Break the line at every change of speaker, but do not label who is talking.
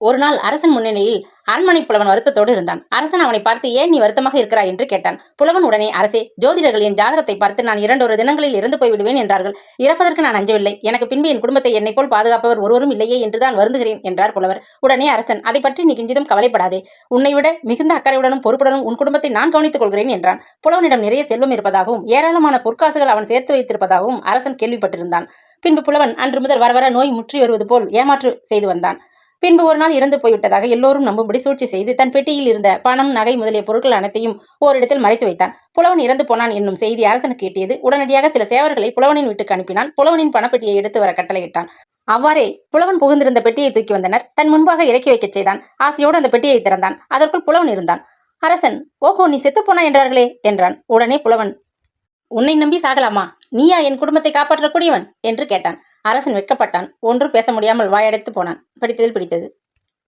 ஒரு நாள் அரசன் முன்னிலையில் அரண்மனை புலவன் வருத்தத்தோடு இருந்தான். அரசன் அவனை பார்த்து ஏன் நீ வருத்தமாக இருக்கிறாய்? என்று கேட்டான். புலவன் உடனே அரசே ஜோதிடர்கள் என் ஜாதகத்தை பார்த்து நான் இரண்டொரு தினங்களில் இறந்து போய்விடுவேன் என்றார்கள். இறப்பதற்கு நான் அஞ்சவில்லை. எனக்கு பின்பு என் குடும்பத்தை என்னை போல் பாதுகாப்பவர் ஒருவரும் இல்லையே என்றுதான் வருந்துகிறேன் என்றார் புலவர். உடனே அரசன் அதை பற்றி நீ கிஞ்சிதும் கவலைப்படாதே. உன்னை விட மிகுந்த அக்கறையுடனும் பொறுப்புடனும் உன் குடும்பத்தை நான் கவனித்துக் கொள்கிறேன் என்றான். புலவனிடம் நிறைய செல்வம் இருப்பதாகவும் ஏராளமான பொற்காசுகள் அவன் சேர்த்து வைத்திருப்பதாகவும் அரசன் கேள்விப்பட்டிருந்தான். பின்பு புலவன் அன்று முதல் வர வர நோய் முற்றி வருவது போல் ஏமாற்று செய்து வந்தான். பின்பு ஒரு நாள் இறந்து போய்விட்டதாக எல்லோரும் நம்பும்படி சூழ்ச்சி செய்து தன் பெட்டியில் இருந்த பணம் நகை முதலிய பொருட்கள் அனைத்தையும் ஓரிடத்தில் மறைத்து வைத்தான். புலவன் இறந்து போனான் என்னும் செய்தி அரசனுக்கு எட்டியது. உடனடியாக சில சேவர்களை புலவனின் வீட்டுக்கு அனுப்பினான். புலவனின் பணப்பெட்டியை எடுத்து வர கட்டளையிட்டான். அவ்வாறே புலவன் புகுந்திருந்த பெட்டியை தூக்கி வந்தனர். தன் முன்பாக இறக்கி வைக்கச் செய்தான். ஆசையோடு அந்த பெட்டியை திறந்தான். அதற்குள் புலவன் இருந்தான். அரசன் ஓஹோ நீ செத்துப்போனா என்றார்களே? என்றான். உடனே புலவன் உன்னை நம்பி சாகலாமா? நீயா என் குடும்பத்தை காப்பாற்றக்கூடியவன்? என்று கேட்டான். அரசன் வெட்கப்பட்டான். ஒன்றும் பேச முடியாமல் வாயடைத்து போனான். படித்ததில் பிடித்தது